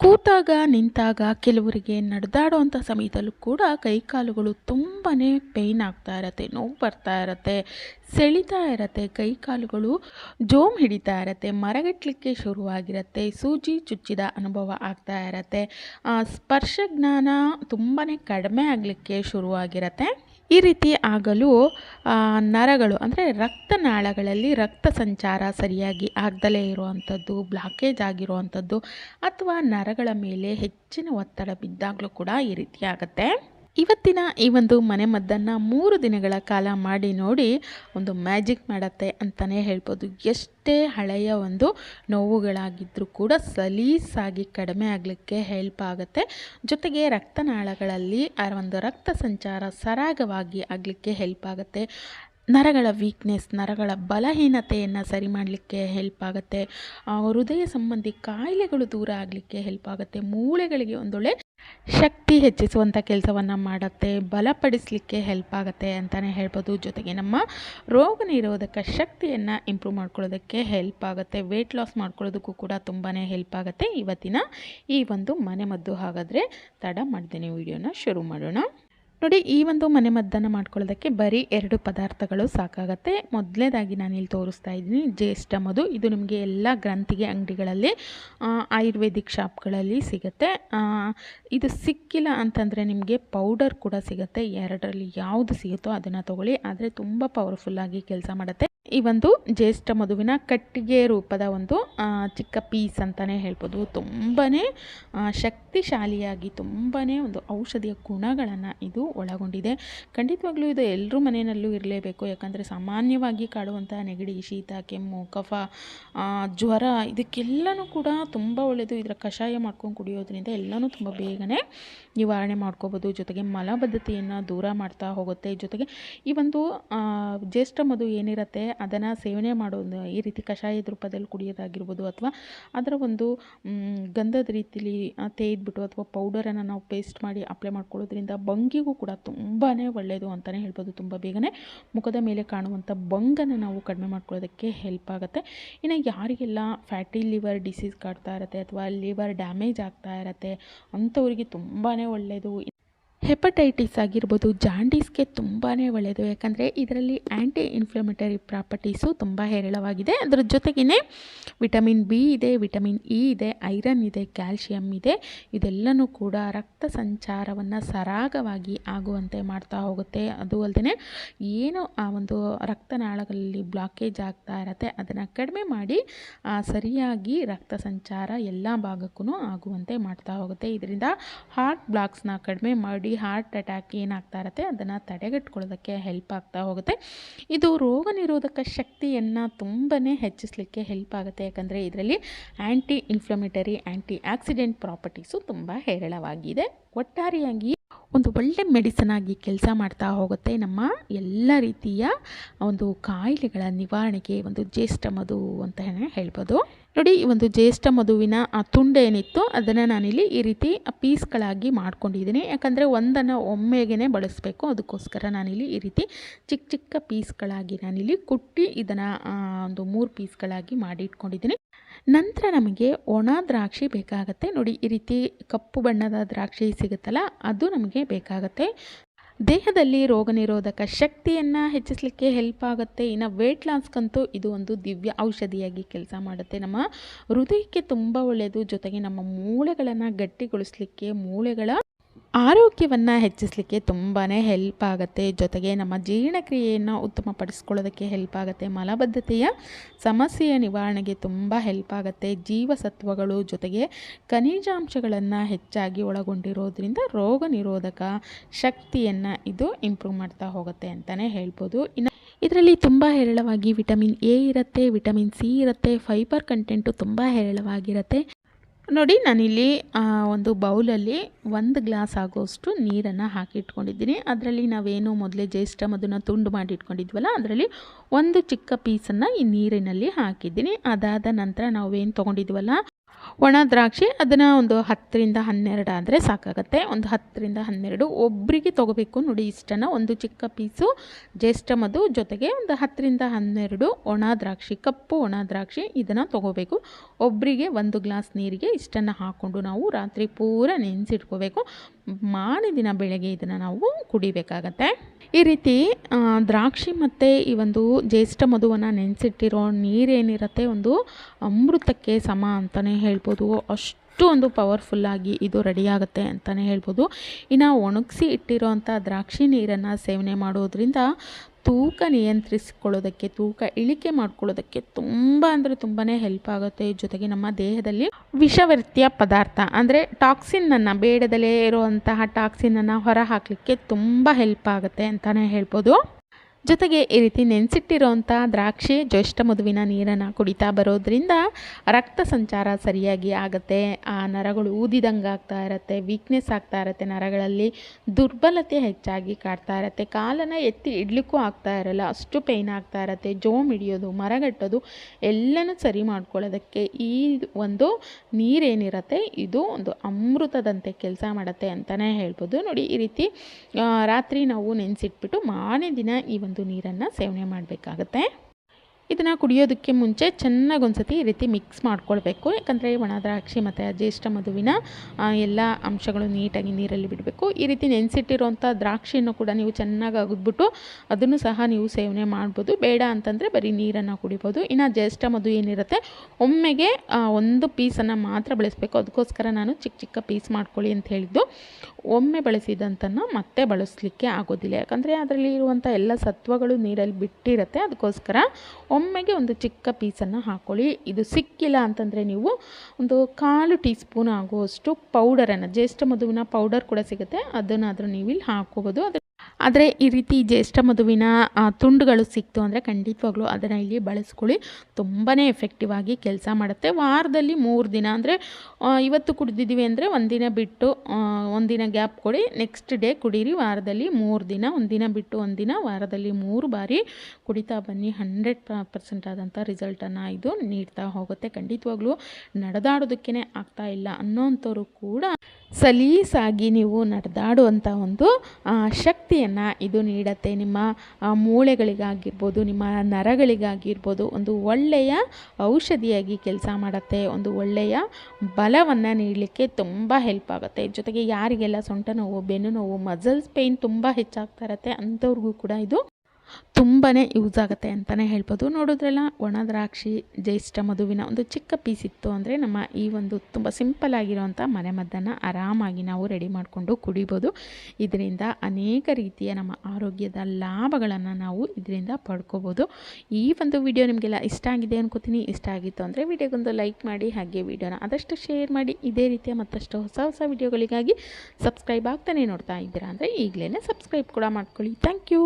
ಕೂತಾಗ ನಿಂತಾಗ ಕೆಲವರಿಗೆ ನಡೆದಾಡುವಂಥ ಸಮಯದಲ್ಲೂ ಕೂಡ ಕೈಕಾಲುಗಳು ತುಂಬಾ ಪೇಯ್ನ್ ಆಗ್ತಾ ಇರತ್ತೆ, ನೋವು ಬರ್ತಾ ಇರತ್ತೆ, ಸೆಳಿತಾ ಇರತ್ತೆ, ಕೈಕಾಲುಗಳು ಜೋಮ್ ಹಿಡಿತಾ ಇರತ್ತೆ ಮರಗಟ್ಟಲಿಕ್ಕೆ ಶುರುವಾಗಿರತ್ತೆ, ಸೂಜಿ ಚುಚ್ಚಿದ ಅನುಭವ ಆಗ್ತಾ ಇರತ್ತೆ ಸ್ಪರ್ಶ ಜ್ಞಾನ ತುಂಬಾ ಕಡಿಮೆ ಆಗಲಿಕ್ಕೆ ಶುರುವಾಗಿರತ್ತೆ. ಈ ರೀತಿ ಆಗಲು ನರಗಳು, ಅಂದರೆ ರಕ್ತನಾಳಗಳಲ್ಲಿ ರಕ್ತ ಸಂಚಾರ ಸರಿಯಾಗಿ ಆಗದಲೇ ಇರುವಂಥದ್ದು ಬ್ಲಾಕೇಜ್ ಆಗಿರುವಂಥದ್ದು, ಅಥವಾ ನರಗಳ ಮೇಲೆ ಹೆಚ್ಚಿನ ಒತ್ತಡ ಬಿದ್ದಾಗಲೂ ಕೂಡ ಈ ರೀತಿ ಆಗುತ್ತೆ. ಇವತ್ತಿನ ಈ ಒಂದು ಮನೆಮದ್ದನ್ನು ಮೂರು ದಿನಗಳ ಕಾಲ ಮಾಡಿ ನೋಡಿ ಒಂದು ಮ್ಯಾಜಿಕ್ ಮಾಡುತ್ತೆ ಅಂತಲೇ ಹೇಳ್ಬೋದು. ಎಷ್ಟೇ ಹಳೆಯ ಒಂದು ನೋವುಗಳಾಗಿದ್ದರೂ ಕೂಡ ಸಲೀಸಾಗಿ ಕಡಿಮೆ ಆಗಲಿಕ್ಕೆ ಹೆಲ್ಪ್ ಆಗುತ್ತೆ. ಜೊತೆಗೆ ರಕ್ತನಾಳಗಳಲ್ಲಿ ಆ ಒಂದು ರಕ್ತ ಸಂಚಾರ ಸರಾಗವಾಗಿ ಆಗಲಿಕ್ಕೆ ಹೆಲ್ಪ್ ಆಗುತ್ತೆ. ನರಗಳ ವೀಕ್ನೆಸ್ ನರಗಳ ಬಲಹೀನತೆಯನ್ನು ಸರಿ ಮಾಡಲಿಕ್ಕೆ ಹೆಲ್ಪ್ ಆಗುತ್ತೆ. ಹೃದಯ ಸಂಬಂಧಿ ಕಾಯಿಲೆಗಳು ದೂರ ಆಗಲಿಕ್ಕೆ ಹೆಲ್ಪ್ ಆಗುತ್ತೆ. ಮೂಳೆಗಳಿಗೆ ಒಂದೊಳ್ಳೆ ಶಕ್ತಿ ಹೆಚ್ಚಿಸುವಂಥ ಕೆಲಸವನ್ನು ಮಾಡುತ್ತೆ, ಬಲಪಡಿಸಲಿಕ್ಕೆ ಹೆಲ್ಪ್ ಆಗುತ್ತೆ ಅಂತಲೇ ಹೇಳ್ಬೋದು. ಜೊತೆಗೆ ನಮ್ಮ ರೋಗ ನಿರೋಧಕ ಶಕ್ತಿಯನ್ನು ಇಂಪ್ರೂವ್ ಮಾಡ್ಕೊಳ್ಳೋದಕ್ಕೆ ಹೆಲ್ಪ್ ಆಗುತ್ತೆ ವೆಯ್ಟ್ ಲಾಸ್ ಮಾಡ್ಕೊಳ್ಳೋದಕ್ಕೂ ಕೂಡ ತುಂಬಾ ಹೆಲ್ಪ್ ಆಗುತ್ತೆ. ಇವತ್ತಿನ ಈ ಒಂದು ಮನೆಮದ್ದು ಹಾಗಾದರೆ ತಡ ಮಾಡ್ತೇನೆ ವಿಡಿಯೋನ ಶುರು ಮಾಡೋಣ. ನೋಡಿ, ಈ ಒಂದು ಮನೆಮದ್ದನ್ನು ಮಾಡ್ಕೊಳ್ಳೋದಕ್ಕೆ ಬರೀ ಎರಡು ಪದಾರ್ಥಗಳು ಸಾಕಾಗತ್ತೆ. ಮೊದಲನೇದಾಗಿ ನಾನು ಇಲ್ಲಿ ತೋರಿಸ್ತಾ ಇದ್ದೀನಿ, ಜ್ಯೇಷ್ಠ ಮಧು. ಇದು ನಿಮಗೆ ಎಲ್ಲ ಗ್ರಂಥಿಗೆ, ಅಂಗಡಿಗಳಲ್ಲಿ ಆಯುರ್ವೇದಿಕ್ ಶಾಪ್ಗಳಲ್ಲಿ ಸಿಗುತ್ತೆ. ಇದು ಸಿಕ್ಕಿಲ್ಲ ಅಂತಂದರೆ ನಿಮಗೆ ಪೌಡರ್ ಕೂಡ ಸಿಗುತ್ತೆ. ಎರಡರಲ್ಲಿ ಯಾವುದು ಸಿಗುತ್ತೋ ಅದನ್ನು ತೊಗೊಳ್ಳಿ. ಆದರೆ ತುಂಬ ಪವರ್ಫುಲ್ಲಾಗಿ ಕೆಲಸ ಮಾಡುತ್ತೆ. ಈ ಒಂದು ಜ್ಯೇಷ್ಠ ಮಧುವಿನ ಕಟ್ಟಿಗೆ ರೂಪದ ಒಂದು ಚಿಕ್ಕ ಪೀಸ್ ಅಂತಲೇ ಹೇಳ್ಬೋದು. ತುಂಬಾ ಶಕ್ತಿಶಾಲಿಯಾಗಿ ತುಂಬಾ ಒಂದು ಔಷಧಿಯ ಗುಣಗಳನ್ನು ಇದು ಒಳಗೊಂಡಿದೆ. ಖಂಡಿತವಾಗ್ಲೂ ಇದು ಎಲ್ಲರೂ ಮನೆಯಲ್ಲೂ ಇರಲೇಬೇಕು. ಯಾಕಂದರೆ ಸಾಮಾನ್ಯವಾಗಿ ಕಾಡುವಂಥ ನೆಗಡಿ, ಶೀತ, ಕೆಮ್ಮು, ಕಫ ಜ್ವರ, ಇದಕ್ಕೆಲ್ಲನೂ ಕೂಡ ತುಂಬ ಒಳ್ಳೆಯದು ಇದರ ಕಷಾಯ ಮಾಡ್ಕೊಂಡು ಕುಡಿಯೋದ್ರಿಂದ ಎಲ್ಲನೂ ತುಂಬ ಬೇಗನೆ ನಿವಾರಣೆ ಮಾಡ್ಕೋಬೋದು. ಜೊತೆಗೆ ಮಲಬದ್ಧತೆಯನ್ನು ದೂರ ಮಾಡ್ತಾ ಹೋಗುತ್ತೆ. ಜೊತೆಗೆ ಈ ಒಂದು ಜ್ಯೇಷ್ಠ ಮಧು ಏನಿರುತ್ತೆ ಅದನ್ನು ಸೇವನೆ ಮಾಡೋದು, ಈ ರೀತಿ ಕಷಾಯದ ರೂಪದಲ್ಲಿ ಕುಡಿಯೋದಾಗಿರ್ಬೋದು ಅಥವಾ ಅದರ ಒಂದು ಗಂಧದ ರೀತಿಲಿ ತೇಯ್ದುಬಿಟ್ಟು ಅಥವಾ ಪೌಡರನ್ನು ನಾವು ಪೇಸ್ಟ್ ಮಾಡಿ ಅಪ್ಲೈ ಮಾಡ್ಕೊಳ್ಳೋದ್ರಿಂದ ಬಂಗಿಗೂ ಕೂಡ ತುಂಬಾ ಒಳ್ಳೆಯದು ಅಂತಲೇ ಹೇಳ್ಬೋದು. ತುಂಬ ಬೇಗನೆ ಮುಖದ ಮೇಲೆ ಕಾಣುವಂಥ ಬಂಗನ್ನು ನಾವು ಕಡಿಮೆ ಮಾಡ್ಕೊಳ್ಳೋದಕ್ಕೆ ಹೆಲ್ಪ್ ಆಗುತ್ತೆ. ಇನ್ನು ಯಾರಿಗೆಲ್ಲ ಫ್ಯಾಟಿ ಲಿವರ್ ಡಿಸೀಸ್ ಕಾಡ್ತಾ ಇರುತ್ತೆ ಅಥವಾ ಲಿವರ್ ಡ್ಯಾಮೇಜ್ ಆಗ್ತಾ ಇರುತ್ತೆ ಅಂಥವ್ರಿಗೆ ತುಂಬಾ ಒಳ್ಳೆಯದು ಹೆಪಟೈಟಿಸ್ ಆಗಿರ್ಬೋದು, ಜಾಂಡೀಸ್ಗೆ ತುಂಬಾ ಒಳ್ಳೆಯದು ಯಾಕಂದರೆ ಇದರಲ್ಲಿ ಆ್ಯಂಟಿ ಇನ್ಫ್ಲಮೇಟರಿ ಪ್ರಾಪರ್ಟೀಸು ತುಂಬ ಹೇರಳವಾಗಿದೆ. ಅದರ ಜೊತೆಗೇ ವಿಟಮಿನ್ ಬಿ ಇದೆ, ವಿಟಮಿನ್ ಇ ಇದೆ, ಐರನ್ ಇದೆ, ಕ್ಯಾಲ್ಶಿಯಂ ಇದೆ. ಇದೆಲ್ಲನೂ ಕೂಡ ರಕ್ತ ಸಂಚಾರವನ್ನು ಸರಾಗವಾಗಿ ಆಗುವಂತೆ ಮಾಡ್ತಾ ಹೋಗುತ್ತೆ. ಅದು ಅಲ್ಲದೆ ಏನು ಆ ಒಂದು ರಕ್ತನಾಳಗಳಲ್ಲಿ ಬ್ಲಾಕೇಜ್ ಆಗ್ತಾ ಇರತ್ತೆ. ಅದನ್ನು ಕಡಿಮೆ ಮಾಡಿ ಸರಿಯಾಗಿ ರಕ್ತ ಸಂಚಾರ ಎಲ್ಲ ಭಾಗಕ್ಕೂ ಆಗುವಂತೆ ಮಾಡ್ತಾ ಹೋಗುತ್ತೆ. ಇದರಿಂದ ಹಾರ್ಟ್ ಬ್ಲಾಕ್ಸ್ನ ಕಡಿಮೆ ಮಾಡಿ ಹಾರ್ಟ್ ಅಟ್ಯಾಕ್ ಏನಾಗ್ತಾ ಇರುತ್ತೆ, ಅದನ್ನು ತಡೆಗಟ್ಕೊಳ್ಳೋದಕ್ಕೆ ಹೆಲ್ಪ್ ಆಗ್ತಾ ಹೋಗುತ್ತೆ. ಇದು ರೋಗ ನಿರೋಧಕ ಶಕ್ತಿಯನ್ನು ತುಂಬಾ ಹೆಚ್ಚಿಸಲಿಕ್ಕೆ ಹೆಲ್ಪ್ ಆಗುತ್ತೆ. ಯಾಕಂದರೆ ಇದರಲ್ಲಿ anti inflammatory anti oxidant properties ತುಂಬ ಹೇರಳವಾಗಿದೆ. ಒಟ್ಟಾರೆಯಾಗಿ ಒಂದು ಒಳ್ಳೆ ಮೆಡಿಸನ್ ಆಗಿ ಕೆಲಸ ಮಾಡ್ತಾ ಹೋಗುತ್ತೆ ನಮ್ಮ ಎಲ್ಲ ರೀತಿಯ ಒಂದು ಕಾಯಿಲೆಗಳ ನಿವಾರಣೆಗೆ ಒಂದು ಜ್ಯೇಷ್ಠ ಮಧು ಅಂತ ಹೇಳ್ಬೋದು. ನೋಡಿ, ಈ ಒಂದು ಜ್ಯೇಷ್ಠ ಮಧುವಿನ ಆ ತುಂಡು ಏನಿತ್ತು ಅದನ್ನು ನಾನಿಲ್ಲಿ ಈ ರೀತಿ ಪೀಸ್ಗಳಾಗಿ ಮಾಡ್ಕೊಂಡಿದ್ದೀನಿ. ಯಾಕಂದರೆ ಒಂದನ್ನು ಒಮ್ಮೆಗೆ ಬಳಸಬೇಕು. ಅದಕ್ಕೋಸ್ಕರ ನಾನಿಲ್ಲಿ ಈ ರೀತಿ ಚಿಕ್ಕ ಚಿಕ್ಕ ಪೀಸ್ಗಳಾಗಿ ನಾನಿಲ್ಲಿ ಕುಟ್ಟಿ ಇದನ್ನು ಒಂದು ಮೂರು ಪೀಸ್ಗಳಾಗಿ ಮಾಡಿ ಇಟ್ಕೊಂಡಿದ್ದೀನಿ. ನಂತರ ನಮಗೆ ಒಣ ದ್ರಾಕ್ಷಿ ಬೇಕಾಗತ್ತೆ. ನೋಡಿ, ಈ ರೀತಿ ಕಪ್ಪು ಬಣ್ಣದ ದ್ರಾಕ್ಷಿ ಸಿಗುತ್ತಲ್ಲ, ಅದು ನಮಗೆ ಬೇಕಾಗತ್ತೆ. ದೇಹದಲ್ಲಿ ರೋಗ ನಿರೋಧಕ ಶಕ್ತಿಯನ್ನು ಹೆಚ್ಚಿಸಲಿಕ್ಕೆ ಹೆಲ್ಪ್ ಆಗುತ್ತೆ. ಇನ್ನು ವೆಯ್ಟ್ ಲಾಸ್ಗಂತೂ ಇದು ಒಂದು ದಿವ್ಯ ಔಷಧಿಯಾಗಿ ಕೆಲಸ ಮಾಡುತ್ತೆ. ನಮ್ಮ ಹೃದಯಕ್ಕೆ ತುಂಬ ಒಳ್ಳೆಯದು ಜೊತೆಗೆ ನಮ್ಮ ಮೂಳೆಗಳನ್ನು ಗಟ್ಟಿಗೊಳಿಸಲಿಕ್ಕೆ ಮೂಳೆಗಳ ಆರೋಗ್ಯವನ್ನು ಹೆಚ್ಚಿಸಲಿಕ್ಕೆ ತುಂಬಾ ಹೆಲ್ಪ್ ಆಗುತ್ತೆ. ಜೊತೆಗೆ ನಮ್ಮ ಜೀರ್ಣಕ್ರಿಯೆಯನ್ನು ಉತ್ತಮಪಡಿಸ್ಕೊಳ್ಳೋದಕ್ಕೆ ಹೆಲ್ಪ್ ಆಗುತ್ತೆ. ಮಲಬದ್ಧತೆಯ ಸಮಸ್ಯೆಯ ನಿವಾರಣೆಗೆ ತುಂಬ ಹೆಲ್ಪ್ ಆಗುತ್ತೆ. ಜೀವಸತ್ವಗಳು ಜೊತೆಗೆ ಖನಿಜಾಂಶಗಳನ್ನು ಹೆಚ್ಚಾಗಿ ಒಳಗೊಂಡಿರೋದ್ರಿಂದ ರೋಗ ನಿರೋಧಕ ಶಕ್ತಿಯನ್ನು ಇದು ಇಂಪ್ರೂವ್ ಮಾಡ್ತಾ ಹೋಗುತ್ತೆ ಅಂತಲೇ ಹೇಳ್ಬೋದು. ಇನ್ನು ಇದರಲ್ಲಿ ತುಂಬ ಹೇರಳವಾಗಿ ವಿಟಮಿನ್ ಎ ಇರುತ್ತೆ ವಿಟಮಿನ್ ಸಿ ಇರುತ್ತೆ ಫೈಬರ್ ಕಂಟೆಂಟು ತುಂಬ ಹೇರಳವಾಗಿರುತ್ತೆ. ನೋಡಿ, ನಾನಿಲ್ಲಿ ಒಂದು ಬೌಲಲ್ಲಿ ಒಂದು ಗ್ಲಾಸ್ ಆಗೋಷ್ಟು ನೀರನ್ನು ಹಾಕಿಟ್ಕೊಂಡಿದ್ದೀನಿ. ಅದರಲ್ಲಿ ನಾವೇನು ಮೊದಲೇ ಜ್ಯೇಷ್ಠ ಅದನ್ನು ತುಂಡು ಮಾಡಿ ಇಟ್ಕೊಂಡಿದ್ವಲ್ಲ ಅದರಲ್ಲಿ ಒಂದು ಚಿಕ್ಕ ಪೀಸನ್ನು ಈ ನೀರಿನಲ್ಲಿ ಹಾಕಿದ್ದೀನಿ. ಅದಾದ ನಂತರ ನಾವೇನು ತೊಗೊಂಡಿದ್ವಲ್ಲ ಒಣ ದ್ರಾಕ್ಷಿ ಅದನ್ನು ಒಂದು ಹತ್ತರಿಂದ ಹನ್ನೆರಡು ಆದರೆ ಸಾಕಾಗತ್ತೆ. ಒಂದು ಹತ್ತರಿಂದ ಹನ್ನೆರಡು ಒಬ್ಬರಿಗೆ ತೊಗೋಬೇಕು ನೋಡಿ ಇಷ್ಟನ್ನು ಒಂದು ಚಿಕ್ಕ ಪೀಸು ಜ್ಯೇಷ್ಠ ಮಧು ಜೊತೆಗೆ ಒಂದು ಹತ್ತರಿಂದ ಹನ್ನೆರಡು ಒಣ ದ್ರಾಕ್ಷಿ, ಕಪ್ಪು ಒಣ ದ್ರಾಕ್ಷಿ ಇದನ್ನು ತೊಗೋಬೇಕು. ಒಬ್ಬರಿಗೆ ಒಂದು ಗ್ಲಾಸ್ ನೀರಿಗೆ ಇಷ್ಟನ್ನು ಹಾಕ್ಕೊಂಡು ನಾವು ರಾತ್ರಿ ಪೂರ ನೆನೆಸಿಟ್ಕೋಬೇಕು. ದಿನ ಬೆಳಗ್ಗೆ ಇದನ್ನು ನಾವು ಕುಡಿಬೇಕಾಗತ್ತೆ. ಈ ರೀತಿ ದ್ರಾಕ್ಷಿ ಮತ್ತು ಈ ಒಂದು ಜ್ಯೇಷ್ಠ ಮಧುವನ್ನು ನೆನೆಸಿಟ್ಟಿರೋ ನೀರೇನಿರುತ್ತೆ? ಒಂದು ಅಮೃತಕ್ಕೆ ಸಮ ಅಂತಲೇ ಹೇಳ್ಬೋದು. ಅಷ್ಟು ಒಂದು ಪವರ್ಫುಲ್ಲಾಗಿ ಇದು ರೆಡಿಯಾಗುತ್ತೆ ಅಂತಲೇ ಹೇಳ್ಬೋದು. ಇನ್ನು ಒಣಗಿಸಿ ಇಟ್ಟಿರೋವಂಥ ದ್ರಾಕ್ಷಿ ನೀರನ್ನು ಸೇವನೆ ಮಾಡೋದ್ರಿಂದ ತೂಕ ನಿಯಂತ್ರಿಸಿಕೊಳ್ಳೋದಕ್ಕೆ, ತೂಕ ಇಳಿಕೆ ಮಾಡ್ಕೊಳ್ಳೋದಕ್ಕೆ ತುಂಬ ಅಂದರೆ ತುಂಬಾ ಹೆಲ್ಪ್ ಆಗುತ್ತೆ. ಜೊತೆಗೆ ನಮ್ಮ ದೇಹದಲ್ಲಿ ವಿಷವರ್ತ್ಯ ಪದಾರ್ಥ, ಅಂದರೆ ಟಾಕ್ಸಿನ್ನನ್ನು ಬೇಡದಲ್ಲೇ ಇರುವಂತಹ ಟಾಕ್ಸಿನನ್ನು ಹೊರ ಹಾಕಲಿಕ್ಕೆ ತುಂಬ ಹೆಲ್ಪ್ ಆಗುತ್ತೆ ಅಂತಲೇ ಹೇಳ್ಬೋದು. ಜೊತೆಗೆ ಈ ರೀತಿ ನೆನೆಸಿಟ್ಟಿರೋವಂಥ ದ್ರಾಕ್ಷಿ ಜ್ಯೇಷ್ಠ ಮಧುವಿನ ನೀರನ್ನು ಕುಡಿತಾ ಬರೋದ್ರಿಂದ ರಕ್ತ ಸಂಚಾರ ಸರಿಯಾಗಿ ಆಗುತ್ತೆ. ಆ ನರಗಳು ಊದಿದಂಗೆ ಆಗ್ತಾ ಇರುತ್ತೆ ವೀಕ್ನೆಸ್ ಆಗ್ತಾ ಇರುತ್ತೆ, ನರಗಳಲ್ಲಿ ದುರ್ಬಲತೆ ಹೆಚ್ಚಾಗಿ ಕಾಡ್ತಾ ಇರುತ್ತೆ. ಕಾಲನ್ನು ಎತ್ತಿ ಇಡ್ಲಿಕ್ಕೂ ಆಗ್ತಾ ಇರಲ್ಲ, ಅಷ್ಟು ಪೇಯ್ನ್ ಆಗ್ತಾ ಇರುತ್ತೆ. ಜೋಮ್ ಹಿಡಿಯೋದು, ಮರಗಟ್ಟೋದು, ಎಲ್ಲನೂ ಸರಿ ಮಾಡ್ಕೊಳ್ಳೋದಕ್ಕೆ ಈ ಒಂದು ನೀರೇನಿರುತ್ತೆ, ಇದು ಒಂದು ಅಮೃತದಂತೆ ಕೆಲಸ ಮಾಡುತ್ತೆ ಅಂತಲೇ ಹೇಳ್ಬೋದು. ನೋಡಿ, ಈ ರೀತಿ ರಾತ್ರಿ ನಾವು ನೆನೆಸಿಟ್ಬಿಟ್ಟು ಮಾರನೇ ದಿನ ಈ ನೀರನ್ನು ಸೇವನೆ ಮಾಡಬೇಕಾಗತ್ತೆ. ಇದನ್ನು ಕುಡಿಯೋದಕ್ಕೆ ಮುಂಚೆ ಚೆನ್ನಾಗಿ ಒಂದ್ಸತಿ ಈ ರೀತಿ ಮಿಕ್ಸ್ ಮಾಡ್ಕೊಳ್ಬೇಕು. ಯಾಕಂದರೆ ಒಣ ದ್ರಾಕ್ಷಿ ಮತ್ತು ಜ್ಯೇಷ್ಠ ಮಧುವಿನ ಎಲ್ಲ ಅಂಶಗಳು ನೀಟಾಗಿ ನೀರಲ್ಲಿ ಬಿಡಬೇಕು. ಈ ರೀತಿ ನೆನೆಸಿಟ್ಟಿರುವಂಥ ದ್ರಾಕ್ಷಿಯನ್ನು ಕೂಡ ನೀವು ಚೆನ್ನಾಗಿ ಅಗಿದ್ಬಿಟ್ಟು ಅದನ್ನು ಸಹ ನೀವು ಸೇವನೆ ಮಾಡ್ಬೋದು. ಬೇಡ ಅಂತಂದರೆ ಬರೀ ನೀರನ್ನು ಕುಡಿಬೋದು. ಇನ್ನು ಜ್ಯೇಷ್ಠ ಮಧು ಏನಿರುತ್ತೆ, ಒಮ್ಮೆಗೆ ಒಂದು ಪೀಸನ್ನು ಮಾತ್ರ ಬಳಸಬೇಕು. ಅದಕ್ಕೋಸ್ಕರ ನಾನು ಚಿಕ್ಕ ಚಿಕ್ಕ ಪೀಸ್ ಮಾಡ್ಕೊಳ್ಳಿ ಅಂತ ಹೇಳಿದ್ದು. ಒಮ್ಮೆ ಬಳಸಿದಂತನ್ನು ಮತ್ತೆ ಬಳಸಲಿಕ್ಕೆ ಆಗೋದಿಲ್ಲ. ಯಾಕಂದರೆ ಅದರಲ್ಲಿ ಇರುವಂಥ ಎಲ್ಲ ಸತ್ವಗಳು ನೀರಲ್ಲಿ ಬಿಟ್ಟಿರುತ್ತೆ. ಅದಕ್ಕೋಸ್ಕರ ಒಮ್ಮೆಗೆ ಒಂದು ಚಿಕ್ಕ ಪೀಸನ್ನು ಹಾಕ್ಕೊಳ್ಳಿ ಇದು ಸಿಕ್ಕಿಲ್ಲ ಅಂತಂದರೆ ನೀವು ಒಂದು ಕಾಲು ಟೀ ಸ್ಪೂನ್ ಆಗುವಷ್ಟು ಪೌಡರನ್ನು, ಜ್ಯೇಷ್ಠ ಮಧುವಿನ ಪೌಡರ್ ಕೂಡ ಸಿಗುತ್ತೆ. ಅದನ್ನಾದರೂ ನೀವು ಇಲ್ಲಿ ಹಾಕ್ಕೋಬೋದು. ಅದು ಆದರೆ ಈ ರೀತಿ ಜ್ಯೇಷ್ಠ ಮಧುವಿನ ತುಂಡುಗಳು ಸಿಕ್ತು ಅಂದರೆ ಖಂಡಿತವಾಗ್ಲೂ ಅದನ್ನು ಇಲ್ಲಿ ಬಳಸ್ಕೊಳ್ಳಿ. ತುಂಬಾ ಎಫೆಕ್ಟಿವ್ ಆಗಿ ಕೆಲಸ ಮಾಡುತ್ತೆ. ವಾರದಲ್ಲಿ ಮೂರು ದಿನ ಅಂದರೆ ಇವತ್ತು ಕುಡಿದಿದ್ದೀವಿ ಅಂದರೆ ಒಂದಿನ ಬಿಟ್ಟು ಒಂದಿನ ಗ್ಯಾಪ್ ಕೊಡಿ. ನೆಕ್ಸ್ಟ್ ಡೇ ಕುಡೀರಿ, ವಾರದಲ್ಲಿ ಮೂರು ದಿನ ಒಂದಿನ ಬಿಟ್ಟು ಒಂದಿನ ವಾರದಲ್ಲಿ ಮೂರು ಬಾರಿ ಕುಡಿತಾ ಬನ್ನಿ. ಹಂಡ್ರೆಡ್ ಪರ್ಸೆಂಟ್ ಆದಂಥ ರಿಸಲ್ಟನ್ನು ಇದು ನೀಡ್ತಾ ಹೋಗುತ್ತೆ. ಖಂಡಿತವಾಗ್ಲೂ ನಡೆದಾಡೋದಕ್ಕೇ ಆಗ್ತಾ ಇಲ್ಲ ಅನ್ನೋಂಥವ್ರು ಕೂಡ ಸಲೀಸಾಗಿ ನೀವು ನಡೆದಾಡುವಂಥ ಒಂದು ಶಕ್ತಿಯನ್ನು ಇದು ನೀಡುತ್ತೆ. ನಿಮ್ಮ ಮೂಳೆಗಳಿಗಾಗಿರ್ಬೋದು, ನಿಮ್ಮ ನರಗಳಿಗಾಗಿರ್ಬೋದು, ಒಂದು ಒಳ್ಳೆಯ ಔಷಧಿಯಾಗಿ ಕೆಲಸ ಮಾಡುತ್ತೆ. ಒಂದು ಒಳ್ಳೆಯ ಬಲವನ್ನು ನೀಡಲಿಕ್ಕೆ ತುಂಬ ಹೆಲ್ಪ್ ಆಗುತ್ತೆ. ಜೊತೆಗೆ ಯಾರಿಗೆಲ್ಲ ಸೊಂಟ ನೋವು, ಬೆನ್ನು ನೋವು ಮಸಲ್ಸ್ ಪೇಯ್ನ್ ತುಂಬ ಹೆಚ್ಚಾಗ್ತಾ ಇರುತ್ತೆ, ಅಂಥವ್ರಿಗೂ ಕೂಡ ಇದು ತುಂಬಾ ಯೂಸ್ ಆಗುತ್ತೆ ಅಂತಲೇ ಹೇಳ್ಬೋದು. ನೋಡಿದ್ರೆಲ್ಲ, ಒಣ ದ್ರಾಕ್ಷಿ, ಜ್ಯೇಷ್ಠ ಮಧುವಿನ ಒಂದು ಚಿಕ್ಕ ಪೀಸ್ ಇತ್ತು ಅಂದರೆ ನಮ್ಮ ಈ ಒಂದು ತುಂಬ ಸಿಂಪಲ್ ಆಗಿರೋವಂಥ ಮನೆಮದ್ದನ್ನು ಆರಾಮಾಗಿ ನಾವು ರೆಡಿ ಮಾಡಿಕೊಂಡು ಕುಡಿಬೋದು. ಇದರಿಂದ ಅನೇಕ ರೀತಿಯ ನಮ್ಮ ಆರೋಗ್ಯದ ಲಾಭಗಳನ್ನು ನಾವು ಇದರಿಂದ ಪಡ್ಕೋಬೋದು. ಈ ಒಂದು ವಿಡಿಯೋ ನಿಮಗೆಲ್ಲ ಇಷ್ಟ ಆಗಿದೆ ಅನ್ಕೋತೀನಿ. ಇಷ್ಟ ಆಗಿತ್ತು ಅಂದರೆ ವಿಡಿಯೋಗೊಂದು ಲೈಕ್ ಮಾಡಿ, ಹಾಗೆ ವಿಡಿಯೋನ ಆದಷ್ಟು ಶೇರ್ ಮಾಡಿ. ಇದೇ ರೀತಿಯ ಮತ್ತಷ್ಟು ಹೊಸ ಹೊಸ ವಿಡಿಯೋಗಳಿಗಾಗಿ ಸಬ್ಸ್ಕ್ರೈಬ್ ಆಗ್ತಾನೆ ನೋಡ್ತಾ ಇದ್ದೀರಾ ಅಂದರೆ ಈಗಲೇ ಸಬ್ಸ್ಕ್ರೈಬ್ ಕೂಡ ಮಾಡ್ಕೊಳ್ಳಿ. Thank you